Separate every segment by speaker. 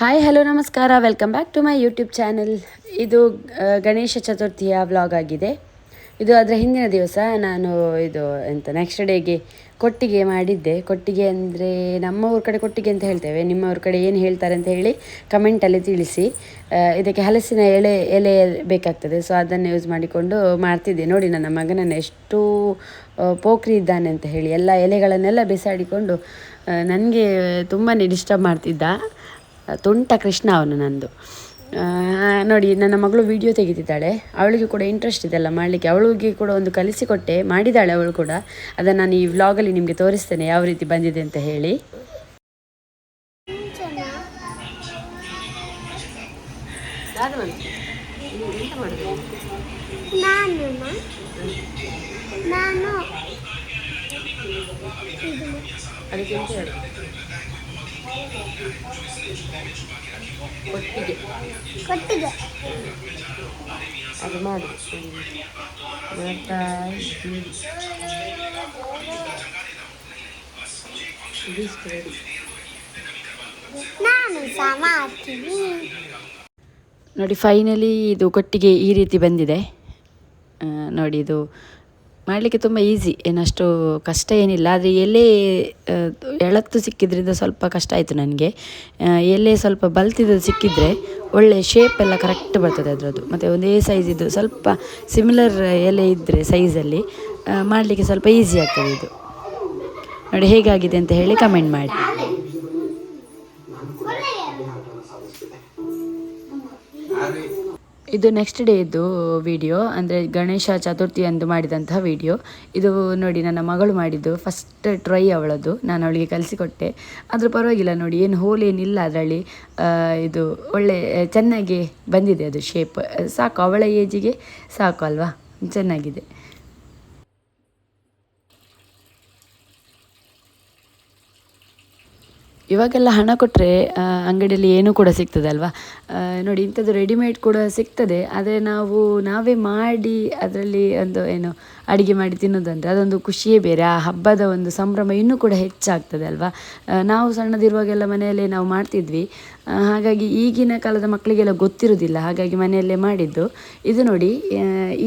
Speaker 1: Hi hello ನಮಸ್ಕಾರ. Welcome back to my YouTube channel ಇದು Ganesha ಚತುರ್ಥಿಯ vlog ಆಗಿದೆ. ಇದು ಅದರ ಹಿಂದಿನ ದಿವಸ. ನಾನು ಇದು, ಎಂತ ನೆಕ್ಸ್ಟ್ ಡೇಗೆ ಕೊಟ್ಟಿಗೆ ಮಾಡಿದ್ದೆ. ಕೊಟ್ಟಿಗೆ ಅಂದರೆ ನಮ್ಮ ಊರ ಕಡೆ ಕೊಟ್ಟಿಗೆ ಅಂತ ಹೇಳ್ತೇವೆ. ನಿಮ್ಮ ಊರ ಕಡೆ ಏನು ಹೇಳ್ತಾರೆ ಅಂತ ಹೇಳಿ ಕಮೆಂಟಲ್ಲಿ ತಿಳಿಸಿ. ಇದಕ್ಕೆ ಹಲಸಿನ ಎಳೆ, ಎಲೆ ಬೇಕಾಗ್ತದೆ. ಸೊ ಅದನ್ನು ಯೂಸ್ ಮಾಡಿಕೊಂಡು ಮಾಡ್ತಿದ್ದೆ. ನೋಡಿ, ನನ್ನ ಮಗನನ್ನು ಎಷ್ಟು ಪೋಖ್ರಿ ಇದ್ದಾನೆ ಅಂತ ಹೇಳಿ, ಎಲ್ಲ ಎಲೆಗಳನ್ನೆಲ್ಲ ಬಿಸಾಡಿಕೊಂಡು ನನಗೆ ತುಂಬಾ ಡಿಸ್ಟರ್ಬ್ ಮಾಡ್ತಿದ್ದ. ತುಂಟ ಕೃಷ್ಣ ಅವನು ನಂದು. ನೋಡಿ ನನ್ನ ಮಗಳು ವಿಡಿಯೋ ತೆಗಿತಿದ್ದಾಳೆ. ಅವಳಿಗೆ ಕೂಡ ಇಂಟ್ರೆಸ್ಟ್ ಇದೆಲ್ಲ ಮಾಡಲಿಕ್ಕೆ. ಅವಳಿಗೆ ಕೂಡ ಒಂದು ಕಲಿಸಿಕೊಟ್ಟೆ ಮಾಡಿದ್ದಾಳೆ ಅವಳು ಕೂಡ. ಅದನ್ನು ನಾನು ಈ ವ್ಲಾಗಲ್ಲಿ ನಿಮಗೆ ತೋರಿಸ್ತೇನೆ ಯಾವ ರೀತಿ ಬಂದಿದೆ ಅಂತ ಹೇಳಿ.
Speaker 2: ನಾನು ಕೊಟ್ಟಿಗೆ
Speaker 1: ಅದು ಮಾಡು. ಮಾಡ್ತಾ ಇದ್ದೀರಿ. ಇದು ಇಷ್ಟು ready.
Speaker 2: ನಾನು ಸಹ ಮಾಡ್ತೀನಿ
Speaker 1: ನೋಡಿ ಫೈನಲಿ ಇದು ಕೊಟ್ಟಿಗೆ ಈ ರೀತಿ ಬಂದಿದೆ. ನೋಡಿ ಇದು ಮಾಡಲಿಕ್ಕೆ ತುಂಬ ಈಸಿ ಏನಷ್ಟು ಕಷ್ಟ ಏನಿಲ್ಲ. ಆದರೆ ಎಲೆ ಎಳತ್ತು ಸಿಕ್ಕಿದ್ರಿಂದ ಸ್ವಲ್ಪ ಕಷ್ಟ ಆಯಿತು ನನಗೆ. ಎಲೆ ಸ್ವಲ್ಪ ಬಲ್ತಿದ್ದು ಸಿಕ್ಕಿದರೆ ಶೇಪ್ ಎಲ್ಲ ಕರೆಕ್ಟ್ ಬರ್ತದೆ ಅದರದ್ದು. ಮತ್ತು ಒಂದೇ ಸೈಜ್ ಇದು. ಸ್ವಲ್ಪ ಸಿಮಿಲರ್ ಎಲೆ ಇದ್ದರೆ ಸೈಜಲ್ಲಿ ಮಾಡಲಿಕ್ಕೆ ಸ್ವಲ್ಪ ಈಸಿ ಆಗ್ತದೆ ಇದು. ನೋಡಿ ಹೇಗಾಗಿದೆ ಅಂತ ಹೇಳಿ ಕಮೆಂಟ್ ಮಾಡಿ. ಇದು ನೆಕ್ಸ್ಟ್ ಡೇ ಇದ್ದು ವಿಡಿಯೋ ಅಂದರೆ ಗಣೇಶ ಚತುರ್ಥಿ ಅಂದು ಮಾಡಿದಂತಹ ವಿಡಿಯೋ ಇದು ನೋಡಿ ನನ್ನ ಮಗಳು ಮಾಡಿದ್ದು ಫಸ್ಟ್ ಟ್ರೈ ಅವಳದ್ದು ನಾನು ಅವಳಿಗೆ ಕಲಿಸಿಕೊಟ್ಟೆ. ಆದರೂ ಪರವಾಗಿಲ್ಲ ನೋಡಿ, ಏನು ಹೋಲ್ ಏನಿಲ್ಲ ಅದರಲ್ಲಿ. ಇದು ಒಳ್ಳೆ, ಚೆನ್ನಾಗಿ ಬಂದಿದೆ ಅದು ಶೇಪ್ ಸಾಕು, ಅವಳ ಏಜಿಗೆ ಸಾಕು ಅಲ್ವಾ? ಚೆನ್ನಾಗಿದೆ. ಇವಾಗೆಲ್ಲ ಹಣ ಕೊಟ್ಟರೆ ಅಂಗಡಿಯಲ್ಲಿ ಏನೂ ಕೂಡ ಸಿಗ್ತದೆ ಅಲ್ವಾ? ನೋಡಿ, ಇಂಥದ್ದು ರೆಡಿಮೇಡ್ ಕೂಡ ಸಿಗ್ತದೆ. ಆದರೆ ನಾವು, ನಾವೇ ಮಾಡಿ ಅದರಲ್ಲಿ ಒಂದು ಏನು, ಅಡುಗೆ ಮಾಡಿ ತಿನ್ನೋದಂದರೆ ಅದೊಂದು ಖುಷಿಯೇ ಬೇರೆ. ಆ ಹಬ್ಬದ ಒಂದು ಸಂಭ್ರಮ ಇನ್ನೂ ಕೂಡ ಹೆಚ್ಚಾಗ್ತದೆ ಅಲ್ವಾ? ನಾವು ಸಣ್ಣದಿರುವಾಗೆಲ್ಲ ಮನೆಯಲ್ಲೇ ನಾವು ಮಾಡ್ತಿದ್ವಿ. ಹಾಗಾಗಿ ಈಗಿನ ಕಾಲದ ಮಕ್ಕಳಿಗೆಲ್ಲ ಗೊತ್ತಿರೋದಿಲ್ಲ ಹಾಗಾಗಿ ಮನೆಯಲ್ಲೇ ಮಾಡಿದ್ದು. ಇದು ನೋಡಿ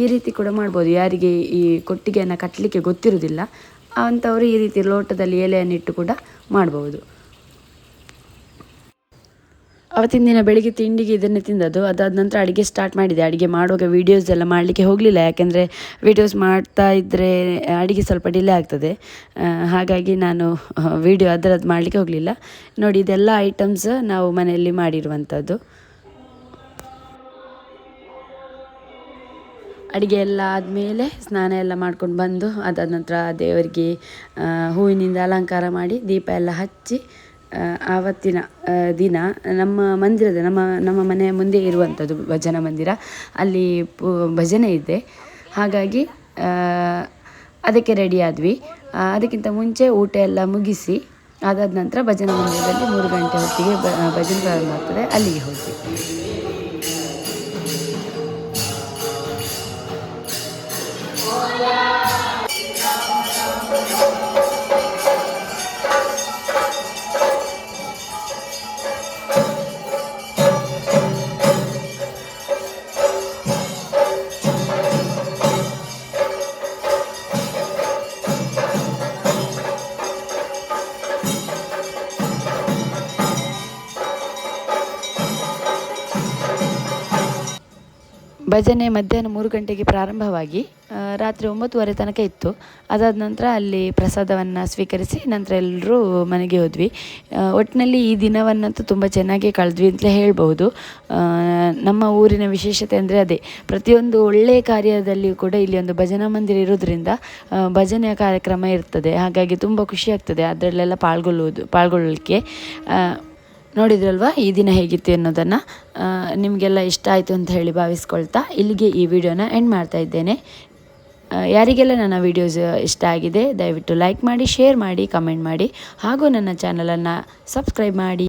Speaker 1: ಈ ರೀತಿ ಕೂಡ ಮಾಡ್ಬೋದು. ಯಾರಿಗೆ ಈ ಕೊಟ್ಟಿಗೆಯನ್ನು ಕಟ್ಟಲಿಕ್ಕೆ ಗೊತ್ತಿರೋದಿಲ್ಲ ಅಂಥವರು ಈ ರೀತಿ ಲೋಟದಲ್ಲಿ ಎಲೆಯನ್ನಿಟ್ಟು ಕೂಡ ಮಾಡ್ಬೋದು. ಅವತ್ತಿನ ದಿನ ಬೆಳಿಗ್ಗೆ ತಿಂಡಿಗೆ ಇದನ್ನೇ ತಿಂದದ್ದು. ಅದಾದ ನಂತರ ಅಡುಗೆ ಸ್ಟಾರ್ಟ್ ಮಾಡಿದೆ. ಅಡುಗೆ ಮಾಡುವಾಗ ವೀಡಿಯೋಸ್ ಎಲ್ಲ ಮಾಡಲಿಕ್ಕೆ ಹೋಗಲಿಲ್ಲ. ಯಾಕೆಂದರೆ ವೀಡಿಯೋಸ್ ಮಾಡ್ತಾ ಇದ್ದರೆ ಅಡುಗೆ ಸ್ವಲ್ಪ ಡಿಲೇ ಆಗ್ತದೆ. ಹಾಗಾಗಿ ನಾನು ವೀಡಿಯೋ ಅದರದ್ದು ಮಾಡಲಿಕ್ಕೆ ಹೋಗಲಿಲ್ಲ. ನೋಡಿ, ಇದೆಲ್ಲ ಐಟಮ್ಸ್ ನಾವು ಮನೆಯಲ್ಲಿ ಮಾಡಿರುವಂಥದ್ದು ಅಡುಗೆ ಎಲ್ಲ ಆದಮೇಲೆ ಸ್ನಾನ ಎಲ್ಲ ಮಾಡ್ಕೊಂಡು ಬಂದು ಅದಾದ ನಂತರ ದೇವರಿಗೆ ಹೂವಿನಿಂದ ಅಲಂಕಾರ ಮಾಡಿ ದೀಪ ಎಲ್ಲ ಹಚ್ಚಿ ಆವತ್ತಿನ ದಿನ ನಮ್ಮ ಮಂದಿರದ, ನಮ್ಮ ನಮ್ಮ ಮನೆಯ ಮುಂದೆ ಇರುವಂಥದ್ದು ಭಜನಾ ಮಂದಿರ. ಅಲ್ಲಿ ಭಜನೆ ಇದೆ. ಹಾಗಾಗಿ ಅದಕ್ಕೆ ರೆಡಿ ಆದ್ವಿ. ಅದಕ್ಕಿಂತ ಮುಂಚೆ ಊಟ ಎಲ್ಲ ಮುಗಿಸಿ, ಅದಾದ ನಂತರ ಭಜನಾ ಮಂದಿರದಲ್ಲಿ ಮೂರು ಗಂಟೆ ಹೊತ್ತಿಗೆ ಭಜನೆ ಪ್ರಾರಂಭ ಆಗ್ತದೆ. ಅಲ್ಲಿಗೆ ಹೋದ್ವಿ. ಭಜನೆ ಮಧ್ಯಾಹ್ನ ಮೂರು ಗಂಟೆಗೆ ಪ್ರಾರಂಭವಾಗಿ ರಾತ್ರಿ ಒಂಬತ್ತುವರೆ ತನಕ ಇತ್ತು. ಅದಾದ ನಂತರ ಅಲ್ಲಿ ಪ್ರಸಾದವನ್ನು ಸ್ವೀಕರಿಸಿ ನಂತರ ಎಲ್ಲರೂ ಮನೆಗೆ ಹೋದ್ವಿ. ಒಟ್ಟಿನಲ್ಲಿ ಈ ದಿನವನ್ನಂತೂ ತುಂಬ ಚೆನ್ನಾಗಿ ಕಳೆದ್ವಿ ಅಂತಲೇ ಹೇಳ್ಬೋದು ನಮ್ಮ ಊರಿನ ವಿಶೇಷತೆ ಅಂದರೆ ಅದೇ, ಪ್ರತಿಯೊಂದು ಒಳ್ಳೆಯ ಕಾರ್ಯದಲ್ಲಿಯೂ ಕೂಡ ಇಲ್ಲಿ ಒಂದು ಭಜನಾ ಮಂದಿರ ಇರೋದ್ರಿಂದ ಭಜನೆಯ ಕಾರ್ಯಕ್ರಮ ಇರ್ತದೆ. ಹಾಗಾಗಿ ತುಂಬ ಖುಷಿ ಆಗ್ತದೆ ಅದರಲ್ಲೆಲ್ಲ ಪಾಲ್ಗೊಳ್ಳುವುದು, ಪಾಲ್ಗೊಳ್ಳಲಿಕ್ಕೆ. ನೋಡಿದ್ರಲ್ವಾ? ಈ ದಿನ ಹೇಗಿತ್ತು ಅನ್ನೋದನ್ನು ನಿಮಗೆಲ್ಲ ಇಷ್ಟ ಆಯಿತು ಅಂತ ಹೇಳಿ ಭಾವಿಸ್ಕೊಳ್ತಾ ಇಲ್ಲಿಗೆ ಈ ವಿಡಿಯೋನ ಎಂಡ್ ಮಾಡ್ತಾ ಇದ್ದೇನೆ. ಯಾರಿಗೆಲ್ಲ ನನ್ನ ವೀಡಿಯೋಸ್ ಇಷ್ಟ ಆಗಿದೆ, ದಯವಿಟ್ಟು ಲೈಕ್ ಮಾಡಿ ಶೇರ್ ಮಾಡಿ ಕಮೆಂಟ್ ಮಾಡಿ, ಹಾಗೂ ನನ್ನ ಚಾನಲನ್ನು ಸಬ್ಸ್ಕ್ರೈಬ್ ಮಾಡಿ.